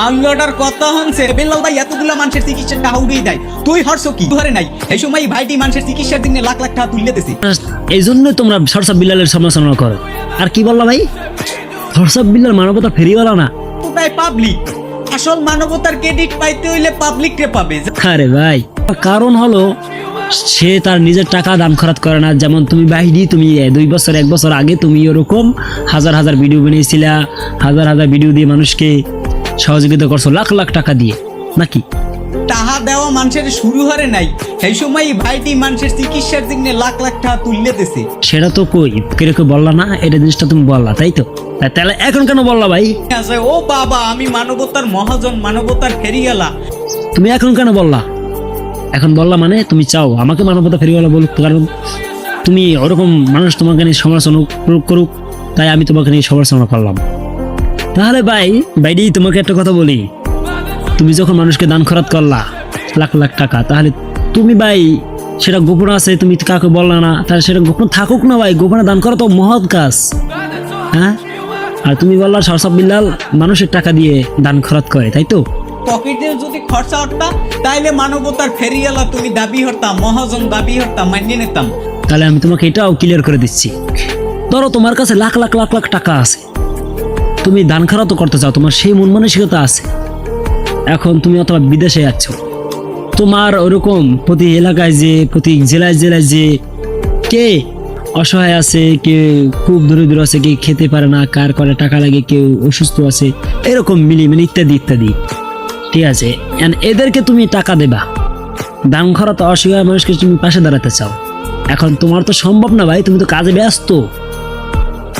মামলাটার কথা হচ্ছে বেল্লাল ভাই এতগুলা মানুষের চিকিৎসার টাকা উড়িয়ে দেয়। তুই হরছ কি? ধরে নাই। এই সময় ভাইটি মানুষের চিকিৎসার দিনে লাখ লাখ টাকা তুললে দিছি এই জন্য তোমরা সরসব বিল্লালের সমালোচনা করো। আর কি বললা ভাই? সরসব বিল্লাল মানবতা ফেরিওয়ালা না? তাই পাবলিক আসল মানবতার ক্রেডিট পাইতে হইলে পাবলিক রে পাবে। আরে ভাই কারণ হলো সে তার নিজের টাকা দান খরচ করে না। যেমন তুমি বাহিনী তুমি দুই বছর এক বছর আগে তুমি ওরকম হাজার হাজার ভিডিও বানিয়েছিলা হাজার হাজার ভিডিও দিয়ে মানুষকে সহযোগিতা করছ লাখ লাখ টাকা দিয়ে। নাকি? টাহা দেওয়া মানুষের শুরু হরে নাই। এই সময় ভাইটি মানুষের চিকিৎসার দিনে লাখ লাখ টাকা তুললে দিছে। সেটা তো কই? কীরকম বললা না এটা জিনিসটা তুমি বললা তাই তো? তাহলে এখন কেন বললা ভাই? আছে ও বাবা আমি মানবতার মহাজন মানবতার ফেরিয়ালা তুমি এখন কেন বললা? এখন বললাম মানে তুমি চাও, আমাকে মানবতা ফেরিওয়ালা বলুক, কারণ তুমি ওরকম মানুষ তোমাকে নিয়ে সমালোচনা করুক তাই আমি তোমাকে নিয়ে সমালোচনা করলাম। তাহলে ভাই বাইডি তোমাকে একটা কথা বলি। তুমি যখন মানুষকে দান খরাত করলা, লাখ লাখ টাকা, তাহলে তুমি ভাই, সেটা গোপন আছে, তুমি কাউকে বললা না, তাহলে সেটা গোপন থাকুক না ভাই, গোপনে দান করা তো মহৎ কাজ। হ্যাঁ? আর তুমি বললা, সরসব বিল্লাল মানুষের টাকা দিয়ে দান খরচ করে, তাই তো? যদি খরচা তাইলে মানবতার ফেরিয়ালা তুমি দাবি মহাজন দাবি মানিয়ে নিতাম। তাহলে আমি তোমাকে এটাও ক্লিয়ার করে দিচ্ছি। ধরো তোমার কাছে লাখ লাখ লাখ লাখ টাকা আছে। তুমি দান খারাপ তো করতে চাও, তোমার সেই মন মানসিকতা আছে। এখন তুমি অথবা বিদেশে যাচ্ছ। তোমার ওরকম প্রতি এলাকায় যে, প্রতি জেলায় জেলায় যে কে অসহায় আছে, কে খুব দূরে দূরে আছে, কে খেতে পারে না, কার করে টাকা লাগে, কেউ অসুস্থ আছে, এরকম মিলি মিলি ইত্যাদি ইত্যাদি। ঠিক আছে। এদেরকে তুমি টাকা দেবা। দাম খরা তো অসহায় মানুষকে তুমি পাশে দাঁড়াতে চাও। এখন তোমার তো সম্ভব না ভাই, তুমি তো কাজে ব্যস্ত।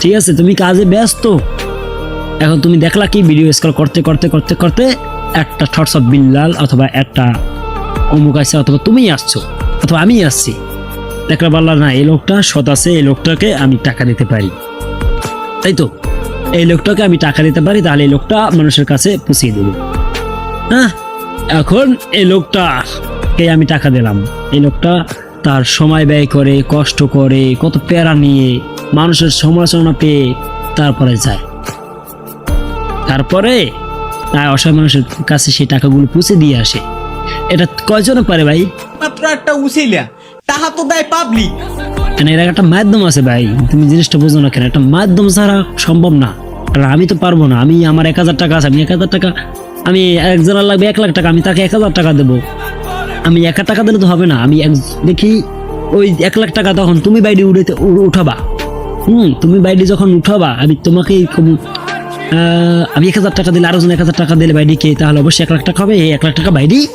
ঠিক আছে, তুমি কাজে ব্যস্ত। এখন তুমি দেখলা কি ভিডিও স্কল করতে করতে করতে করতে একটা থটস অফ বিল্লাল অথবা একটা অমুক আছে অথবা তুমি আসছো, অথবা আমি আসছি। দেখলা বললা, না, এই লোকটা সৎ আছে, এই লোকটাকে আমি টাকা দিতে পারি। তাই তো? এই লোকটাকে আমি টাকা দিতে পারি, তাহলে এই লোকটা মানুষের কাছে পুষিয়ে দেবে। হ্যাঁ এখন এই লোকটাকে আমি টাকা দিলাম। এই লোকটা তার সময় ব্যয় করে কষ্ট করে কত প্যারা নিয়ে মানুষের সমালোচনা পেয়ে তারপরে যায়। তারপরে তার অসহায় মানুষের কাছে সেই টাকাগুলো পুষে দিয়ে আসে। এটা কয়জনে পারে ভাই? মাত্র একটা উসিলা তাহা তো দেয় পাবলিক কেন এর একটা মাধ্যম আছে ভাই তুমি জিনিসটা বুঝো না কেন একটা মাধ্যম ছাড়া সম্ভব না। কারণ আমি তো পারব না আমি আমার এক হাজার টাকা আছে আমি এক হাজার টাকা আমি একজনের লাগবে এক লাখ টাকা, আমি তাকে এক হাজার টাকা দেবো। আমি এক টাকা দিলে তো হবে না, আমি এক দেখি ওই এক লাখ টাকা তখন তুমি বাইরে উঠে উঠাবা। হুম, তুমি বাইরে যখন উঠাবা, আমি তোমাকেই কম- আমি এক হাজার টাকা দিলে, আরও জন এক হাজার টাকা দিলে বাইরে কে, তাহলে অবশ্যই এক লাখ টাকা হবে, এই এক লাখ টাকা বাইরে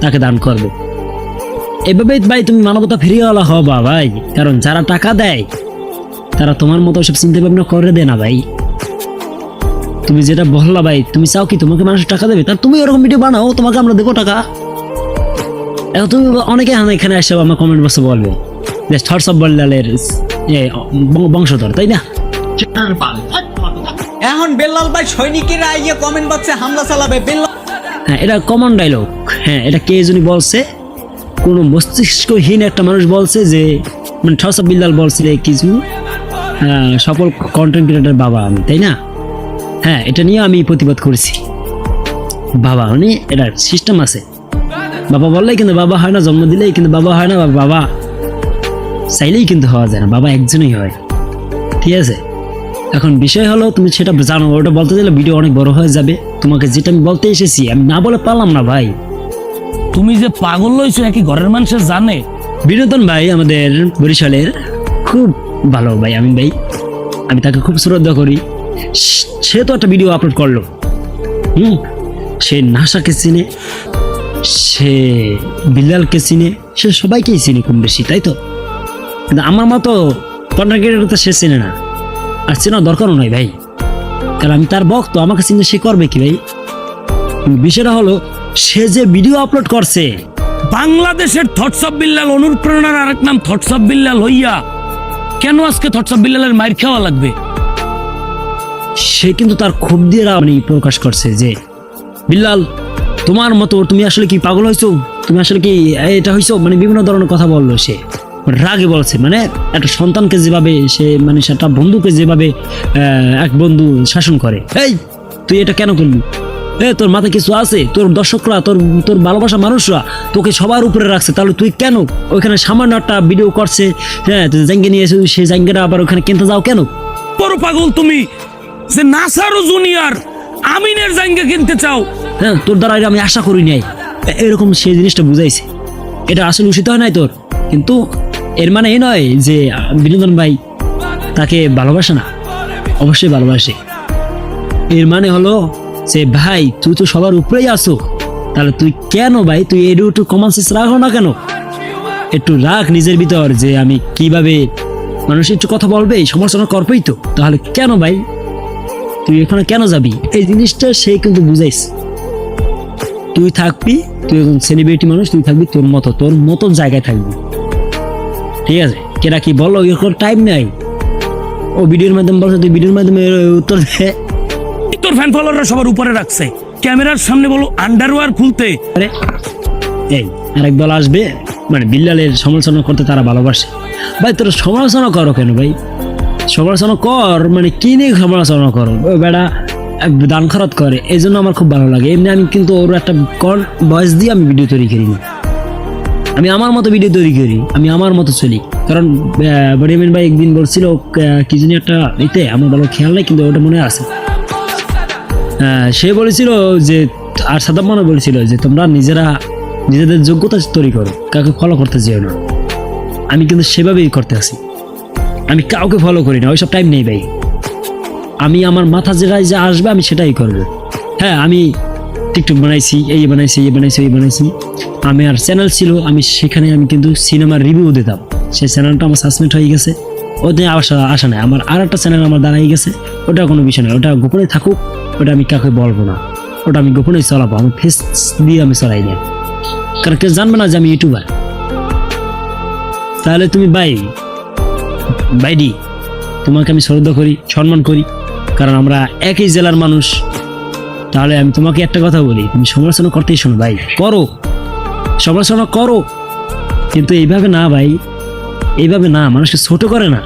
তাকে দান করবে। এভাবে ভাই তুমি মানবতা ফিরিয়েওয়ালা হবা ভাই, কারণ যারা টাকা দেয়, তারা তোমার মতো সব চিন্তা ভাবনা করে দেয় না ভাই। তুমি যেটা বললা ভাই তুমি চাও কি তোমাকে মানুষ টাকা দেবে? তার তুমি ওরকম ভিডিও বানাও তোমাকে আমরা দেবো টাকা। এখন তুমি অনেকে এখন এসে আমার কমেন্ট বক্সে বলবে যে থটসব বল্লালের এ, বংশধর তাই না? এখন বেল্লাল ভাই সৈনিকেরা আইয়ে কমেন্ট বক্সে হামলা চালাবে বেল্লাল হ্যাঁ এটা কমন ডায়লগ হ্যাঁ এটা কে জনি বলছে? কোনো মস্তিষ্কহীন একটা মানুষ বলছে যে মানে ঠসব বিল্লাল বলছে কিছু সফল কন্টেন্ট ক্রিয়েটার বাবা আমি তাই না? হ্যাঁ এটা নিয়ে আমি প্রতিবাদ করেছি। বাবা মানে এটা সিস্টেম আছে। বাবা বললেই কিন্তু বাবা হয় না জন্ম দিলেই কিন্তু বাবা হয় না বাবা চাইলেই কিন্তু হওয়া যায় না বাবা একজনই হয়। ঠিক আছে? এখন বিষয় হলো তুমি সেটা জানো ওটা বলতে গেলে ভিডিও অনেক বড় হয়ে যাবে। তোমাকে যেটা আমি বলতে এসেছি আমি না বলে পারলাম না ভাই। তুমি যে পাগল লইছো একই ঘরের মানুষের জানে? বিনোদন ভাই আমাদের বরিশালের খুব ভালো ভাই আমি ভাই। আমি তাকে খুব শ্রদ্ধা করি। সে- তো একটা ভিডিও আপলোড করল। হুম? সে নাসাকে চিনে, সে বিল্লালকে চিনে, সে সবাইকেই চিনে কম বেশি, তাই তো? কিন্তু আমার মতো কন্টেন্ট তো সে চিনে না। আর চেনার দরকারও নয় ভাই। কারণ আমি তার ভক্ত, আমাকে চিনে সে করবে কি ভাই? বিষয়টা হলো, সে যে ভিডিও আপলোড করছে, বাংলাদেশের থটসব বিল্লাল অনুপ্রেরণার আরেক নাম থটসব বিল্লাল হইয়া, কেন আজকে থটসব বিল্লালের মাইর খাওয়া লাগবে? সে কিন্তু তার ক্ষোভ দিয়ে মানে প্রকাশ করছে যে, বিল্লাল, তোমার মতো তুমি আসলে কি পাগল হয়েছো তুমি আসলে কি এটা হয়েছো মানে বিভিন্ন ধরনের কথা বলল সে। রাগে বলছে মানে একটা সন্তানকে যেভাবে সে মানে সেটা বন্ধুকে যেভাবে এক বন্ধু শাসন করে। এই, তুই এটা কেন করলি? এ, তোর মাথায় কিছু আছে? তোর দর্শকরা, তোর তোর ভালোবাসা মানুষরা তোকে সবার উপরে রাখছে। তাহলে তুই কেন ওইখানে সামান্য একটা ভিডিও করছে? হ্যাঁ তুই জাঙ্গে নিয়ে এসে, সেই জাঙ্গেরা আবার ওখানে কিনতে যাও কেন? বড় পাগল তুমি! যে নাসারও জুনিয়র আমিনের জাঙ্গা কিনতে চাও। হ্যাঁ তোর দ্বারা আমি আশা করি নাই। এরকম সেই জিনিসটা বুঝাইছে। এটা আসলে উচিত হয় নাই তোর। কিন্তু এর মানে এই নয় যে বিনোদন ভাই তাকে ভালোবাসে না। অবশ্যই ভালোবাসে। এর মানে হলো যে, ভাই, তুই তো সবার উপরেই আসো তাহলে তুই কেন ভাই? তুই এটু একটু কমন সেন্স রাখো না কেন? একটু রাখ নিজের ভিতর যে, আমি কীভাবে মানুষ একটু কথা বলবে, সমালোচনা করবেই তো। তাহলে কেন ভাই? তুই এখানে কেন যাবি? এই জিনিসটা সে কিন্তু বুঝাইছে। তুই থাকবি তুই একজন সেলিব্রিটি মানুষ তুই থাকবি তোর মতো তোর মতো জায়গায় থাকবি। ঠিক আছে? কেরা কি বলো? এরকম টাইম নাই। ও ভিডিওর মাধ্যমে বলছে তুই ভিডিওর মাধ্যমে উত্তর দে। তোর ফ্যান ফলোয়াররা সবার উপরে রাখছে। ক্যামেরার সামনে বলো আন্ডারওয়্যার খুলতে। আরে এই আরেক দল আসবে। মানে বিল্লালের সমালোচনা করতে তারা ভালোবাসে। ভাই তোর সমালোচনা করো কেন ভাই? সমালোচনা কর মানে কি নিয়ে সমালোচনা করো? বেড়া দান খরচ করে, এই জন্য আমার খুব ভালো লাগে। এমনি আমি কিন্তু ওর একটা কন ভয়েস দিয়ে আমি ভিডিও তৈরি করি না। আমি আমার মতো ভিডিও তৈরি করি, আমি আমার মতো চলি। কারণ বড়িয়ামিন ভাই একদিন বলছিল, কি জানি একটা এতে আমার ভালো খেয়াল নেই, কিন্তু ওটা মনে আছে। সে বলেছিল যে, আর সাদাম মনে বলেছিল যে, তোমরা নিজেরা, নিজেদের যোগ্যতা তৈরি করো, কাউকে ফলো করতে যেও না। আমি কিন্তু সেভাবেই করতে আসি। আমি কাউকে ফলো করি না, ওইসব টাইম নেই ভাই। আমি আমার মাথা যেটাই যা আসবে, আমি সেটাই করব। হ্যাঁ আমি টিকটক বানাইছি, এই বানাইছি এই বানাইছি এই বানাইছি। আমি আর চ্যানেল ছিল, আমি সেখানে আমি কিন্তু সিনেমার রিভিউ দিতাম। সেই চ্যানেলটা আমার সাসপেন্ড হয়ে গেছে। ওতে আশা আশা নাই। আমার আর একটা চ্যানেল আমার দাঁড়াই গেছে। ওটা কোনো বিষয় নয় ওটা গোপনে থাকুক, ওটা আমি কাউকে বলব না। ওটা আমি গোপনে চালাবো, আমি ফেস দিয়ে আমি চালাই না কারণ কেউ জানবে না যে আমি ইউটিউবার তাহলে তুমি বাই বাইডি, তোমাকে আমি শ্রদ্ধা করি, সম্মান করি, কারণ আমরা একই জেলার মানুষ। তাহলে আমি তোমাকে একটা কথা বলি, তুমি সমালোচনা করতেই শোনো ভাই। করো। সমালোচনা করো। কিন্তু এইভাবে না ভাই, এইভাবে না, মানুষকে ছোট করে না।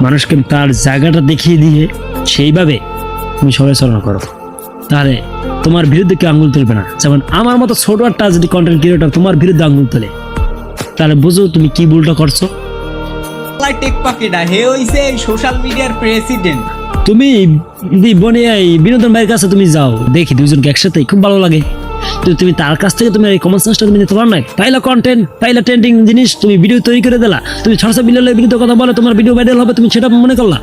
মানুষকে তার জায়গাটা দেখিয়ে দিয়ে সেইভাবে তুমি সমালোচনা করো। তাহলে তোমার বিরুদ্ধে কেউ আঙুল তুলবে না। যেমন আমার মতো ছোট একটা যদি কন্টেন্ট ক্রিয়েটর তোমার বিরুদ্ধে আঙুল তোলে, তাহলে বুঝো তুমি কি ভুলটা করছ। টেক হে হইছে সোশ্যাল মিডিয়ার প্রেসিডেন্ট তুমি বিনোদন ভাইয়ের কাছে তুমি যাও, দেখি দুজনকে একসাথে, খুব ভালো লাগে। তুমি তার কাছ থেকে তুমি কমন সেন্সটা তুমি নিতে পারো না পাইলা কন্টেন্ট পাইলা ট্রেন্ডিং জিনিস, তুমি ভিডিও তৈরি করে দিলা। তুমি কথা বলে, তোমার ভিডিও ভাইরাল হবে, তুমি সেটা মনে করলা।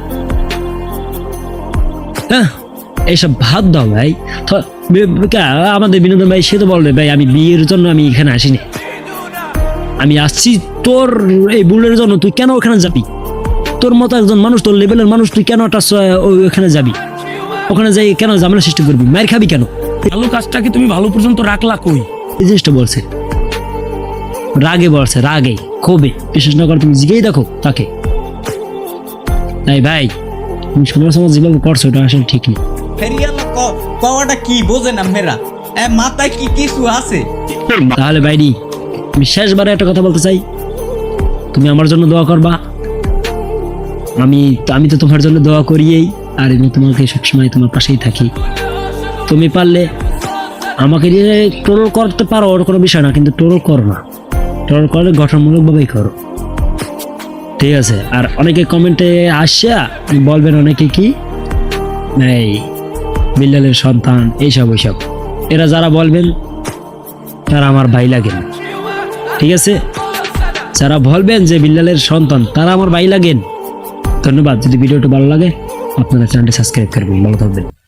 হ্যাঁ এইসব ভাত দাও ভাই। আমাদের বিনোদন ভাই, সে তো বলবে, ভাই, আমি বিয়ের জন্য আমি এখানে আসিনি। আমি আসছি তোর এই বুলের জন্য তুই কেন ওখানে যাবি? তোর মতো একজন মানুষ তোর লেভেলের মানুষ তুই কেন একটা ওখানে যাবি? ওখানে যাই কেন ঝামেলা সৃষ্টি করবি? মায়ের খাবি কেন? ভালো কাজটাকে তুমি ভালো পর্যন্ত রাখলা কই? এই জিনিসটা বলছে। রাগে বলছে রাগে ক্ষোভে। বিশেষ না করে তুমি জিগেই দেখো তাকে। তাই ভাই তুমি সমালোচনা যেভাবে করছ ওটা আসলে ঠিক নেই ফেরিয়ালা কওয়াটা কি? বোঝে না মেরা এ মাথায় কি কিছু আছে? তাহলে বাইরি আমি শেষবারে একটা কথা বলতে চাই। তুমি আমার জন্য দোয়া করবা। আমি আমি তো তোমার জন্য দোয়া করিয়েই আর আমি তোমাকে সবসময় তোমার পাশেই থাকি। তুমি পারলে আমাকে দিয়ে টোল করতে পারো, ওর কোনো বিষয় না, কিন্তু টোল করো না। টোল করলে গঠনমূলকভাবেই করো। ঠিক আছে, আর অনেকে কমেন্টে আসা বলবেন অনেকে কি? এই বিল্লালের সন্তান, এইসব, ওইসব। এরা যারা বলবেন, তারা আমার ভাই লাগেন ঠিক আছে? যারা বলবেন যে বিল্লালের সন্তান, তারা আমার ভাই লাগেন। ধন্যবাদ। যদি ভিডিওটা ভালো লাগে, আপনারা চ্যানেলটি সাবস্ক্রাইব করবেন। ভালো থাকবেন।